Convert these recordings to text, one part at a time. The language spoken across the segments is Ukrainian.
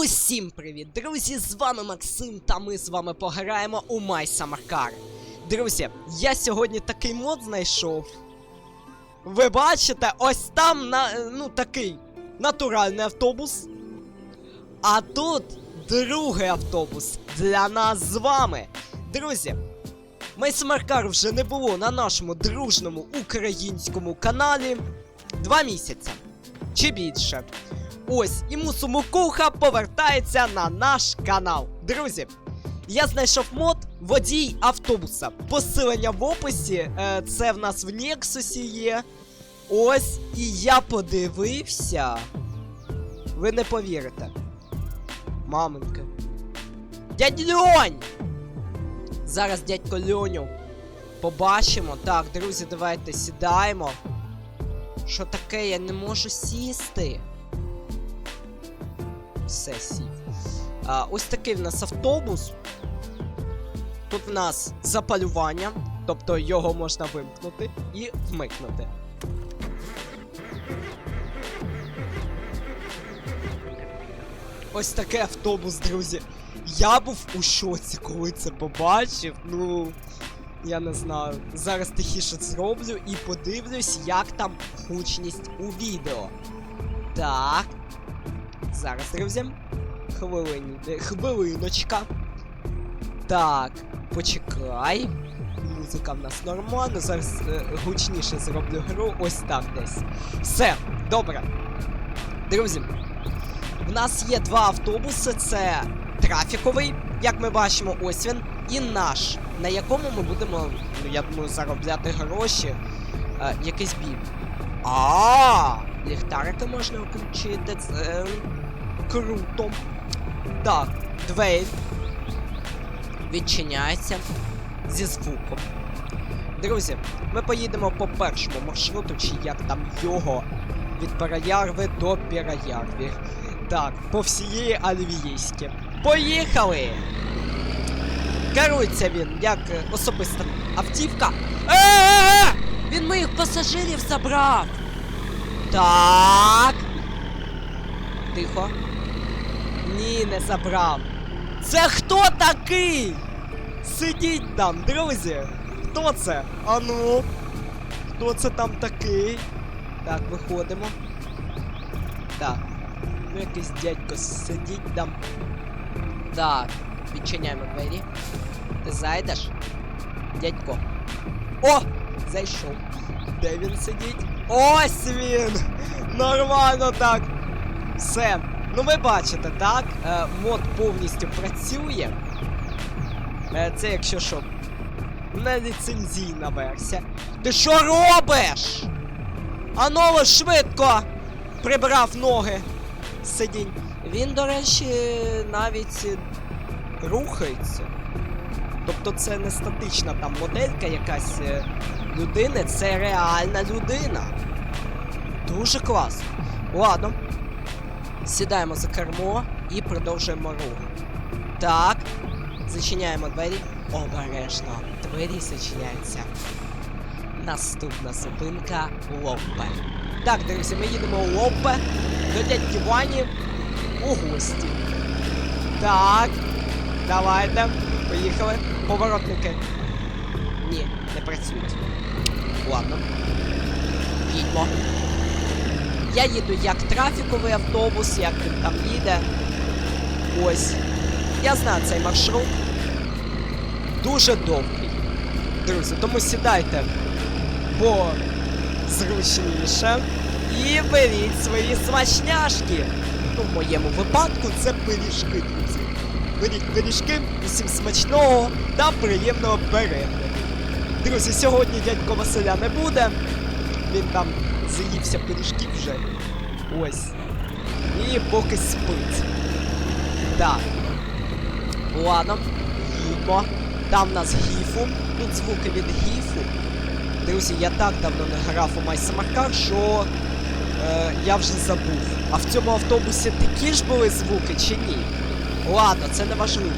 Усім привіт, друзі! З вами Максим, та ми з вами пограємо у My Summer Car. Друзі, я сьогодні такий мод знайшов. Ви бачите, ось там на, ну, такий натуральний автобус. А тут другий автобус для нас з вами. Друзі, My Summer Car вже не було на нашому дружному українському каналі два місяці. Чи більше. Ось і Мусумукуха повертається на наш канал. Друзі, я знайшов мод водій автобуса. Посилення в описі. Е, це в нас в Нексусі є. Ось, і я подивився. Ви не повірите. Маменька. Дядь Льонь! Зараз дядько Льоню побачимо. Так, друзі, давайте сідаємо. Що таке, я не можу сісти все сів. А, ось такий в нас автобус. Тут в нас запалювання, тобто його можна вимкнути і вмикнути. Ось такий автобус, друзі. Я був у шоці, коли це побачив. Ну, я не знаю. Зараз тихіше зроблю і подивлюсь, як там гучність у відео. Так. Зараз, друзі. Хвилині, е, хвилиночка. Так, почекай. Музика в нас нормальна. Зараз е, гучніше зроблю гру. Ось так десь. Все, добре. Друзі, в нас є два автобуси: це трафіковий, як ми бачимо, ось він, і наш, на якому ми будемо, ну, я думаю, заробляти гроші. Е, якийсь бій. А, ліхтарики можна включити. Це круто. Так, двері відчиняється зі звуком. Друзі, ми поїдемо по першому маршруту, чи як там його від Переярви до Піраярви. Так, по всієї Альвійськи. Поїхали! Керується він як е, особиста автівка. Е-е-е! Він моїх пасажирів забрав! Так. Тихо. Ні, не забрав. Це хто такий? Сидіть там, друзі. Хто це? Ану. Хто це там такий? Так, виходимо. Так. Ну якийсь дядько сидіть там. Так, відчиняємо двері. Ти зайдеш? Дядько. О! Зайшов. Де він сидить? Ось він! Нормально так. Все. Ну ви бачите, так? Е, мод повністю працює. Е, це якщо що. Не ліцензійна версія. Ти що робиш? Аново швидко! Прибрав ноги. Сидінь. Він, до речі, навіть рухається. Тобто це не статична там моделька якась е, людини, це реальна людина. Дуже класно. Ладно. Сідаємо за кермо і продовжуємо рух. Так. Зачиняємо двері. Обережно. Двері зачиняються. Наступна зупинка Лопе. Так, друзі, ми їдемо у Лопе до дядьки Вані у гості. Так. Давайте. Поїхали. Поворотники. Ні, не працюють. Ладно. Їдьмо. Я їду як трафіковий автобус, як він там їде. Ось. Я знаю цей маршрут. Дуже довгий. Друзі, тому сідайте позручніше і беріть свої смачняшки. Ну, в моєму випадку це пиріжки, друзі. Беріть пиріжки, усім смачного та приємного перегляду. Друзі, сьогодні дядько Василя не буде. Він там заївся пиріжків вже. Ось. І поки спить. Так. Ладно. Їдьмо. Там в нас гіфу. Тут звуки від гіфу. Друзі, я так давно не грав у Майсамаркар, що е, я вже забув. А в цьому автобусі такі ж були звуки чи ні? Ладно, це не важливо.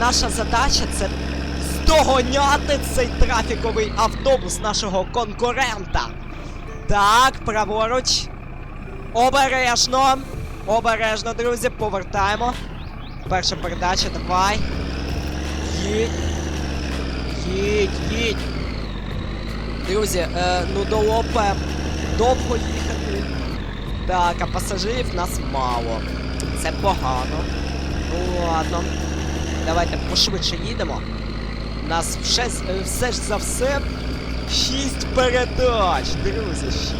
Наша задача це здогоняти цей трафіковий автобус нашого конкурента. Так, праворуч. Обережно. Обережно, друзі, повертаємо. Перша передача, давай. Їдь. Їдь, їдь. Друзі, е, ну до ОП довго їхати. Так, а пасажирів нас мало. Це погано. Ну ладно. Давайте пошвидше їдемо. У нас все, е, все ж за все 6 передач, друзі, 6.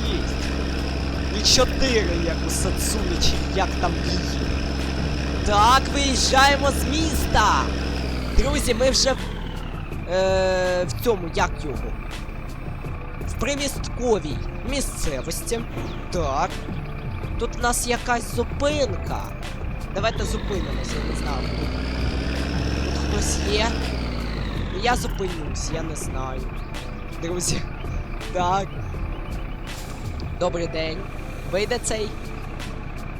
І 4, як у Сацуні, чи як там її. Так, виїжджаємо з міста. Друзі, ми вже в, е, в цьому, як його? В примістковій місцевості. Так. Тут в нас якась зупинка. Давайте зупинимося, я не знаю. Тут хтось є. Я зупинюсь, я не знаю. Друзі. Так. Добрий день. Вийде цей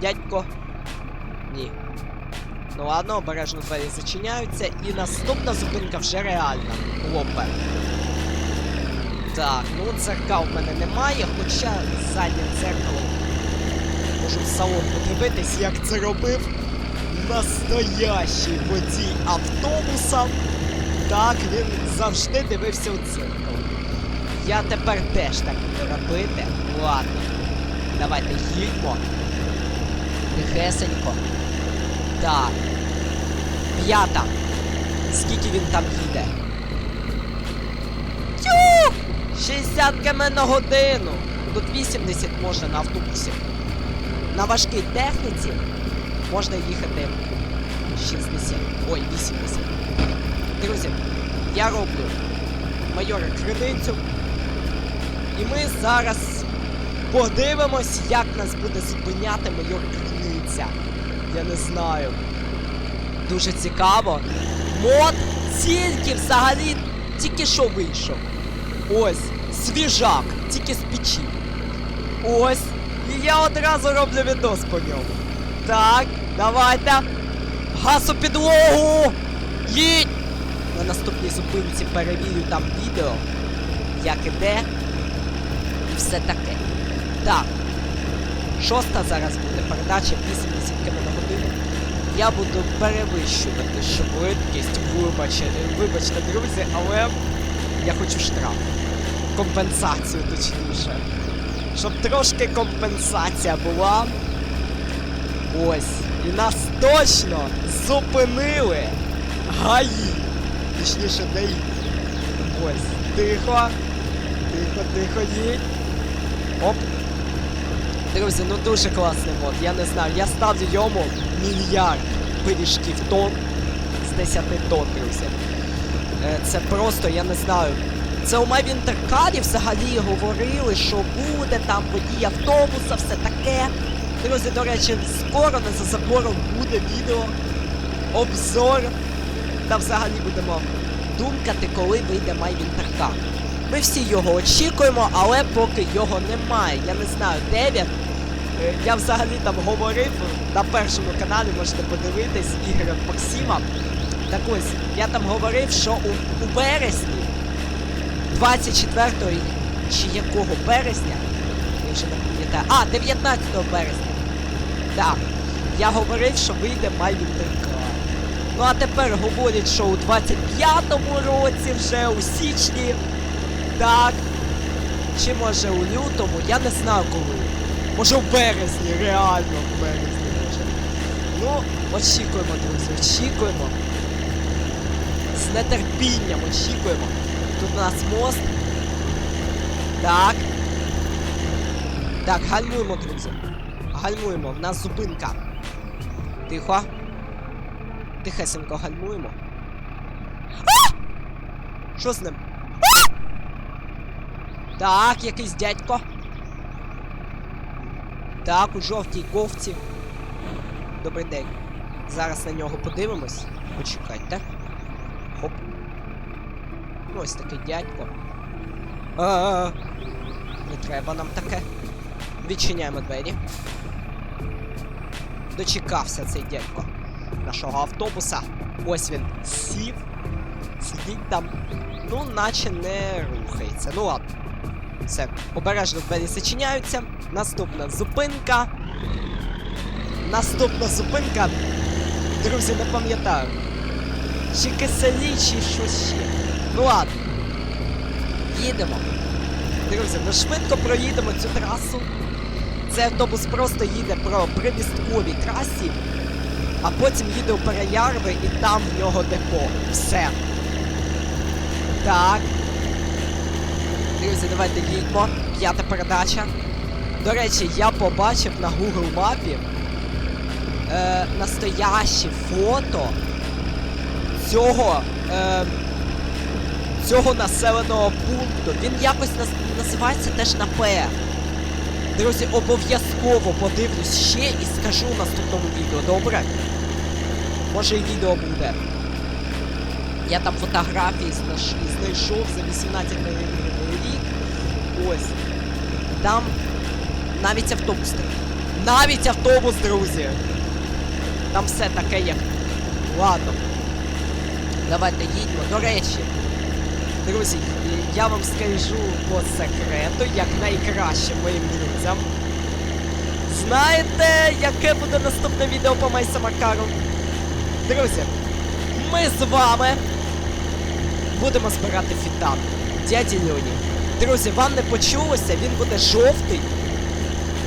дядько? Ні. Ну ладно, обережно двері зачиняються. І наступна зупинка вже реальна. Лопе. Так, ну дзеркал в мене немає, хоча заднє дзеркало. Можу в салон подивитись, як це робив настоящий водій автобуса. Так, він завжди дивився у дзеркало. Я тепер теж так буду робити. Ладно. Давайте їдьмо. Тихесенько. Так. П'ята. Скільки він там їде? Тю! 60 км на годину. Тут 80 можна на автобусі. На важкій техніці можна їхати 60. Ой, 80. Друзі, я роблю майора криницю. І ми зараз подивимось, як нас буде зупиняти майор криниця. Я не знаю. Дуже цікаво. Мод тільки взагалі тільки що вийшов. Ось, свіжак, тільки з печі. Ось. І я одразу роблю відос по ньому. Так, давайте. Газ у підлогу! Їдь! На наступній зупинці перевірю там відео, як іде. Все таке. Так. Шоста зараз буде передача 80 км на годину. Я буду перевищувати швидкість, вибачте, вибачте, друзі, але я хочу штраф. Компенсацію точніше. Щоб трошки компенсація була. Ось. І нас точно зупинили. Гаї. Точніше, ДАІ. Ось. Тихо. Тихо, тихо, їдь. Оп. Друзі, ну дуже класний мод, я не знаю. Я ставлю йому мільярд пиріжків тонн з 10 тонн, друзі. Е, Це просто, я не знаю. Це у Майвінтеркарі взагалі говорили, що буде там водій автобуса, все таке. Друзі, до речі, скоро не за забором буде відео, обзор. Та взагалі будемо думкати, коли вийде Майвінтеркар. Ми всі його очікуємо, але поки його немає. Я не знаю, де він. Е, Я взагалі там говорив на першому каналі, можете подивитись, від Максима. Так ось, я там говорив, що у, у березні 24 чи якого березня, я вже не пам'ятаю, а, 19 березня. Так, я говорив, що вийде Майвінтеркар. Ну а тепер говорять, що у 25-му році вже у січні. Так. Чи може у лютому, я не знаю коли. Може в березні, реально в березні може. Ну, очікуємо, друзі, очікуємо. З нетерпінням очікуємо. Тут у нас мост. Так. Так, гальмуємо, друзі. Гальмуємо, в нас зупинка. Тихо. Тихесенько гальмуємо. А! Що з ним? А! Так, якийсь дядько. Так, у жовтій ковці. Добрий день. Зараз на нього подивимось. Почекайте. Хоп. Ну, Ось такий дядько. А, не треба нам таке. Відчиняємо двері. Дочекався цей дядько нашого автобуса. Ось він сів. Сидіть там. Ну, наче не рухається. Ну ладно. Все, обережно двері зачиняються. Наступна зупинка. наступна зупинка. Друзі, не пам'ятаю. Чи киселі, чи щось ще. Ну ладно. Їдемо. Друзі, ми швидко проїдемо цю трасу. Цей автобус просто їде про примістковій трасі, а потім їде у Переярви і там в нього депо. Все. Так. Друзі, давайте їдьмо. П'ята передача. До речі, я побачив на Google мапі е, настояще фото цього, е, цього населеного пункту. Він якось наз- називається теж на П. Друзі, обов'язково подивлюсь ще і скажу в наступному відео, добре? Може і відео буде. Я там фотографії знайшов за 18 рік. Ось. Там навіть автобус такий. Навіть автобус, друзі! Там все таке як. Ладно. Давайте їдьмо. До речі, друзі, я вам скажу по секрету, як найкраще моїм друзям. Знаєте, яке буде наступне відео по Майса Макару? Друзі, ми з вами будемо збирати фітан. Дяді Льоні. Друзі, вам не почулося, він буде жовтий.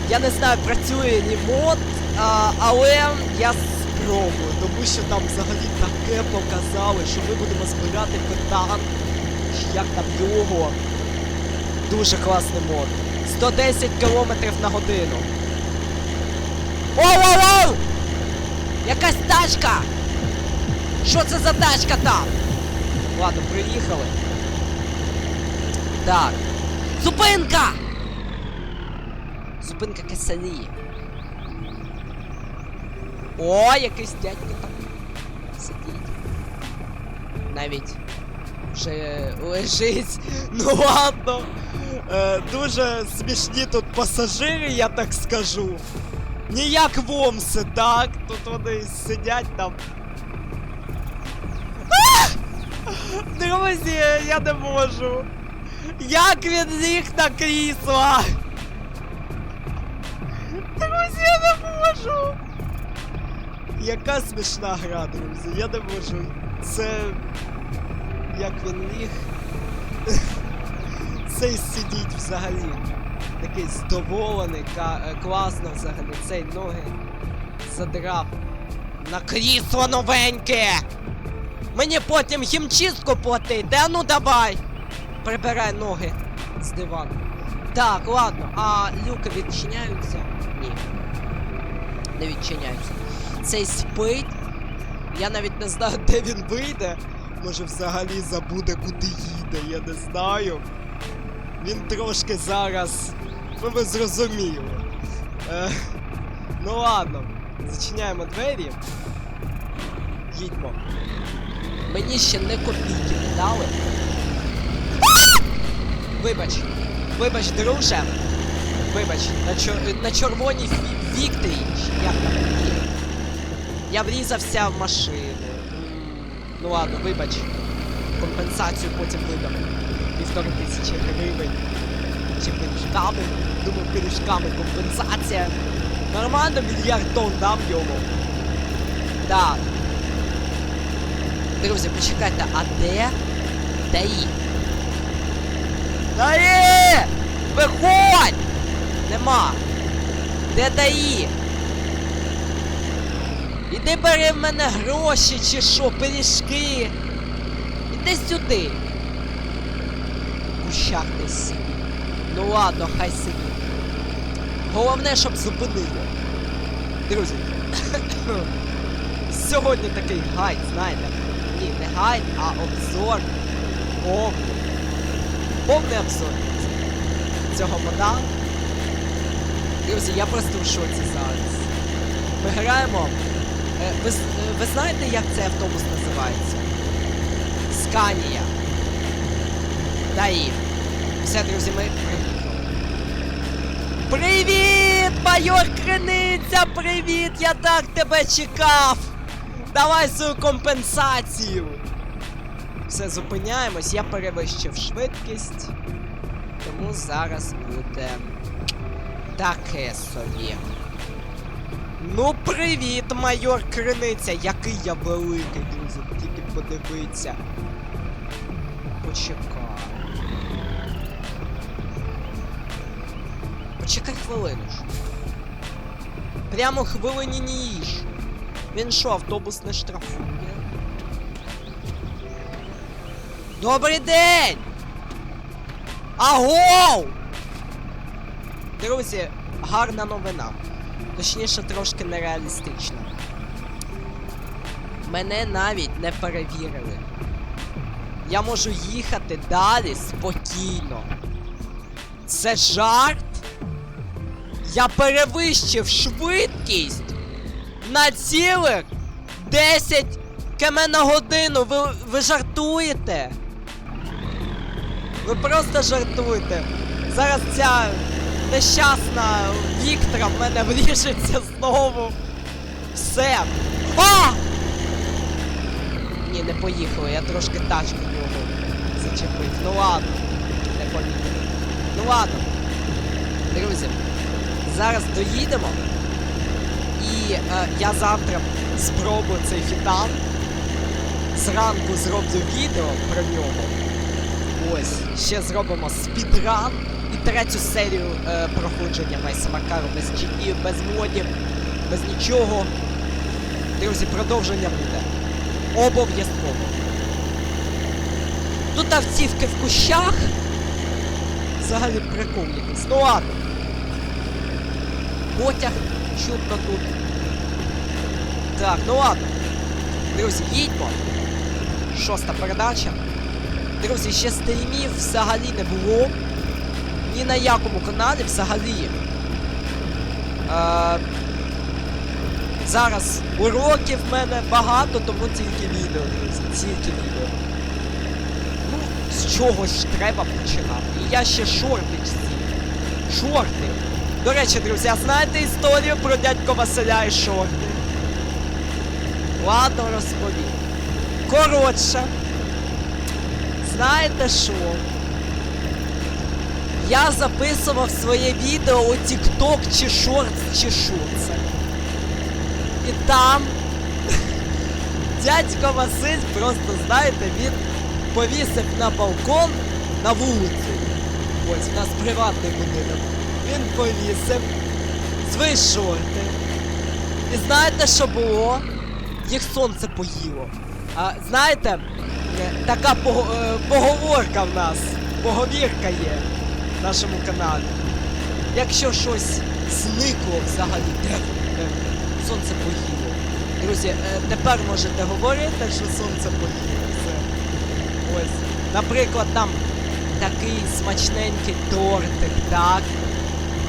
Я не знаю, працює лі мод, а, але я спробую, тому що там взагалі таке показали, що ми будемо збирати фітан. Як там його. Дуже класний мод. 110 км на годину. Оу-оу-оу! Якась тачка! Що це за тачка там? Ладно, приїхали. Так. Зупинка! Зупинка Кесалії. О, якийсь дядько там сидить. Навіть вже лежить. Ну ладно. Е, дуже смішні тут пасажири, я так скажу. Ніяк вомси, так? Тут вони сидять там. А! Друзі, я не можу. Як він ліг на крісло? Друзі, я не можу. Яка смішна гра, друзі, я не можу. Це. Як він ліг. Цей сидіть взагалі. Такий здоволений, е, класно взагалі. Цей ноги задрав. На крісло новеньке! Мені потім хімчистку платити, а ну давай! Прибирай ноги з дивану. Так, ладно, а люки відчиняються? Ні. Не відчиняються. Цей спить. Я навіть не знаю, де він вийде. Може взагалі забуде, куди їде, я не знаю. Він трошки зараз. Ну ви зрозуміли. Е, ну ладно. Зачиняємо двері. Їдьмо. Мені ще не копійки дали. Вибач. Вибач, друже. Вибач, на, чор... на червоній там є. Я врізався в машину. Ну ладно, вибач. Компенсацію потім видам. Півтори тисячі гривень. Чи пиріжками. Думаю, пиріжками компенсація. Нормально мільярд тонн дам йому. Так. Друзі, почекайте, а де? ДАІ? ДАІ! Виходь! Нема. Де ДАІ? Іди бери в мене гроші чи що, пиріжки. Іди сюди. Десь сидить. Ну ладно, хай сидить. Головне, щоб зупинили. Друзі. Сьогодні такий гайд, знаєте. Ні, не гайд, а обзор. Повний. Повний обзор цього мода. Друзі, я просто в шоці зараз. Ми граємо. Е, ви, е, ви знаєте, як цей автобус називається? Сканія. Даї. Все, друзі, ми. Привіт, майор Криниця! Привіт! Я так тебе чекав! Давай свою компенсацію! Все, зупиняємось, я перевищив швидкість. Тому зараз буде таке собі. Ну, привіт, майор Криниця! Який я великий, друзі, тільки подивіться. Почекай. Почекай хвилину. Прямо хвилині не їж. Він що, автобус не штрафує? Добрий день! Агоу! Друзі, гарна новина. Точніше, трошки нереалістична. Мене навіть не перевірили. Я можу їхати далі спокійно. Це жарт? Я перевищив швидкість на цілих 10 км на годину. Ви, ви жартуєте? Ви просто жартуєте. Зараз ця нещасна Віктора в мене вріжеться знову. Все. А! Ні, не поїхали, я трошки тачку в нього зачепив. Ну ладно, не помітив. Ну ладно. Друзі, зараз доїдемо. І е, я завтра спробую цей фітан. Зранку зроблю відео про нього. Ось, ще зробимо спідран і третю серію е, проходження Майса Макару без читів, без модів, без нічого. Друзі, продовження буде. Обов'язково. Тут автівки в кущах. Взагалі прикол. Ну ладно. Потяг чутно тут. Так, ну ладно. Друзі, їдьмо. Шоста передача. Друзі, ще стрімів взагалі не було. Ні на якому каналі взагалі. Е, зараз уроків в мене багато, тому тільки відео, друзі. Тільки відео. Ну, з чогось треба починати. І я ще шорти всі. Шорти. До речі, друзі, знаєте історію про дядько Василя і шорти? Ладно, розповім. Коротше. Знаєте що? Я записував своє відео у TikTok чи Shorts, чи що. І там дядько Василь просто, знаєте, він повісив на балкон на вулиці. Ось, в нас приватний будинок. Він повісив свої шорти. І знаєте, що було? Їх сонце поїло. А знаєте, така е, поговорка в нас, поговірка є в нашому каналі. Якщо щось зникло взагалі, сонце поїло. Друзі, е, тепер можете говорити, що сонце поїло. Все. Ось. Наприклад, там такий смачненький тортик, так?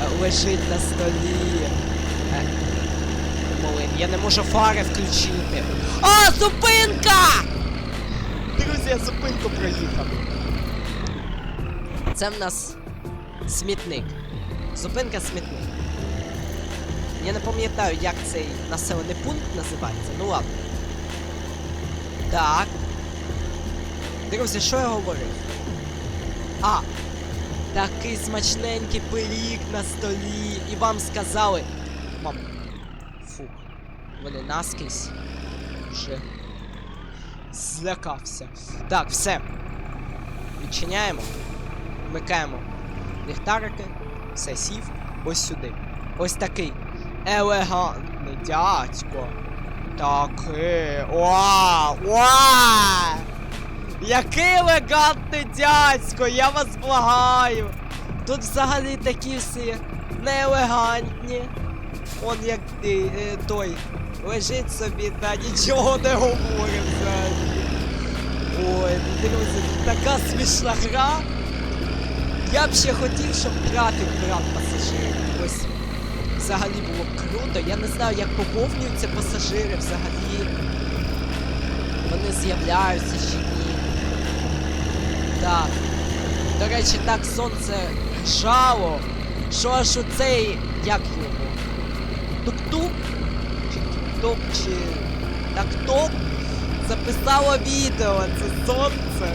е, Лежить на столі. Блин, я не можу фари включити. А, зупинка! Друзі, я зупинку проїхав. Це в нас смітник. Зупинка смітник. Я не пам'ятаю, як цей населений пункт називається. Ну ладно. Так. Друзі, що я говорив? А! Такий смачненький пиріг на столі. І вам сказали. Мам. Фу. Вони наскрізь. Вже. Злякався. Так, все. Відчиняємо. Вмикаємо ліхтарики. Все сів. Ось сюди. Ось такий. Елегантний дядько. Такий. Вау! Вау! Який елегантний дядько! Я вас благаю! Тут взагалі такі всі неелегантні. Он як е, той лежить собі та нічого не говорить взагалі. Ой, друзі, така смішна гра. Я б ще хотів, щоб трафік брав пасажирів. Ось взагалі було б круто. Я не знаю, як поповнюються пасажири взагалі. Вони з'являються чи ні. Так. До речі, так сонце жало, що аж у цей, як його? Тук-тук? Тік-ток, чи так-ток записало відео, це сонце.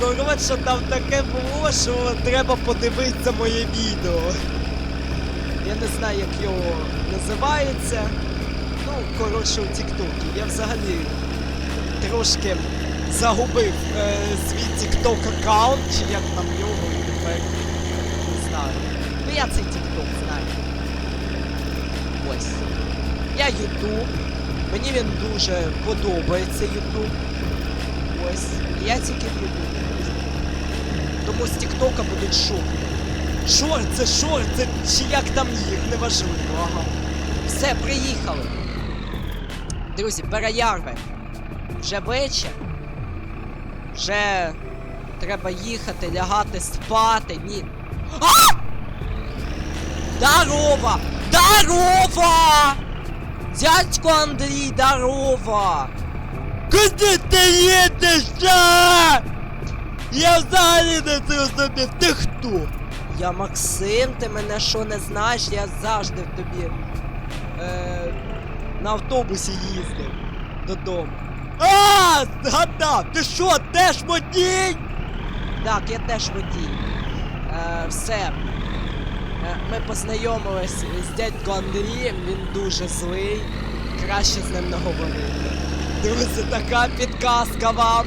Коротше, там таке було, що треба подивитися моє відео. Я не знаю, як його називається. Ну, коротше, у Тіктокі. Я взагалі трошки загубив е, свій TikTok аккаунт, чи як там його тепер не знаю. Ну я цей TikTok знаю. Ось. Я Ютуб. Мені він дуже подобається Ютуб. Ось. Я тільки Ютубі. Тому з Тіктока будуть шорти. Шорт, це шорт, це чи як там їх, неважливо, ага. Все, приїхали. Друзі, переярви. Вже вечір. Вже треба їхати, лягати, спати. Ні. А! Дарова! Дарова! Дядько Андрій, дарова! Куди ти їдеш? а? Я взагалі не зрозумів. Ти хто? Я Максим, ти мене що не знаєш, я завжди в тобі е, на автобусі їздив додому. А, згадав! Ти що, теж водій? Так, я теж водій. Е, все. Е, Ми познайомились з дядьком Андрієм, він дуже злий. Краще з ним не говорити. Друзі, така підказка вам.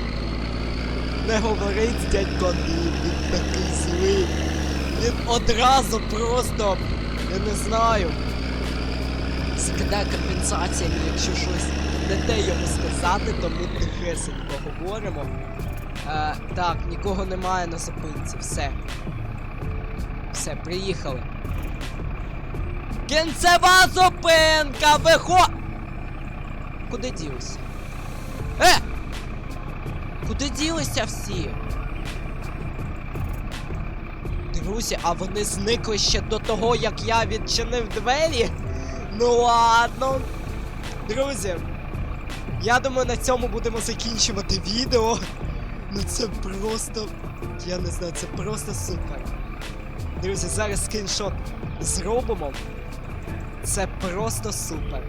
Не говорить з дядьком Андрієм, він такий злий. Він одразу просто, я не знаю, закидає компенсаціями, якщо щось не те йому сказати, то ми тихесенько говоримо. Е, так, нікого немає на зупинці, все. Все, приїхали. Кінцева зупинка, вихо... Куди ділися? Е! Куди ділися всі? Друзі, а вони зникли ще до того, як я відчинив двері? Ну ладно. Друзі, я думаю, на цьому будемо закінчувати відео. Ну це просто. Я не знаю, це просто супер. Друзі, зараз скріншот зробимо. Це просто супер.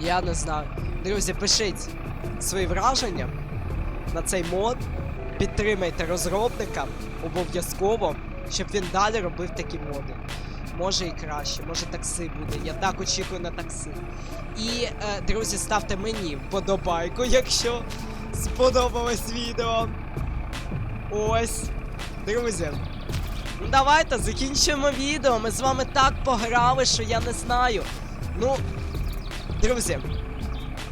Я не знаю. Друзі, пишіть свої враження на цей мод. Підтримайте розробника обов'язково, щоб він далі робив такі моди. Може і краще, може такси буде. Я так очікую на такси. І, е, друзі, ставте мені вподобайку, якщо сподобалось відео. Ось. Друзі. Давайте закінчимо відео. Ми з вами так пограли, що я не знаю. Ну, друзі,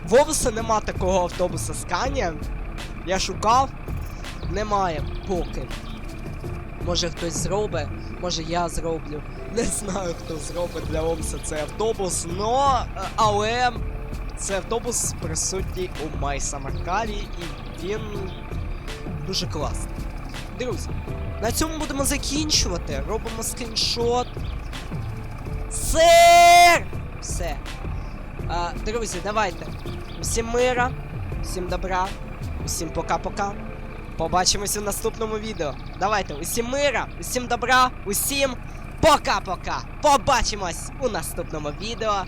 в Овуса нема такого автобуса Scania. Я шукав. Немає поки. Може хтось зробить, може я зроблю. Не знаю, хто зробить для Омса цей автобус, но, але цей автобус присутній у Майсамаркарі і він дуже класний. Друзі, на цьому будемо закінчувати. Робимо скріншот. Сир! Все. А, друзі, давайте. Усім мира, всім добра, усім пока-пока. Побачимось у наступному відео. Давайте, усім мира, усім добра, усім пока-пока. Побачимось у наступному відео.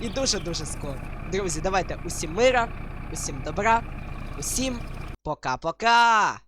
І дуже-дуже скоро. Друзі, давайте усім мира, усім добра, усім пока-пока.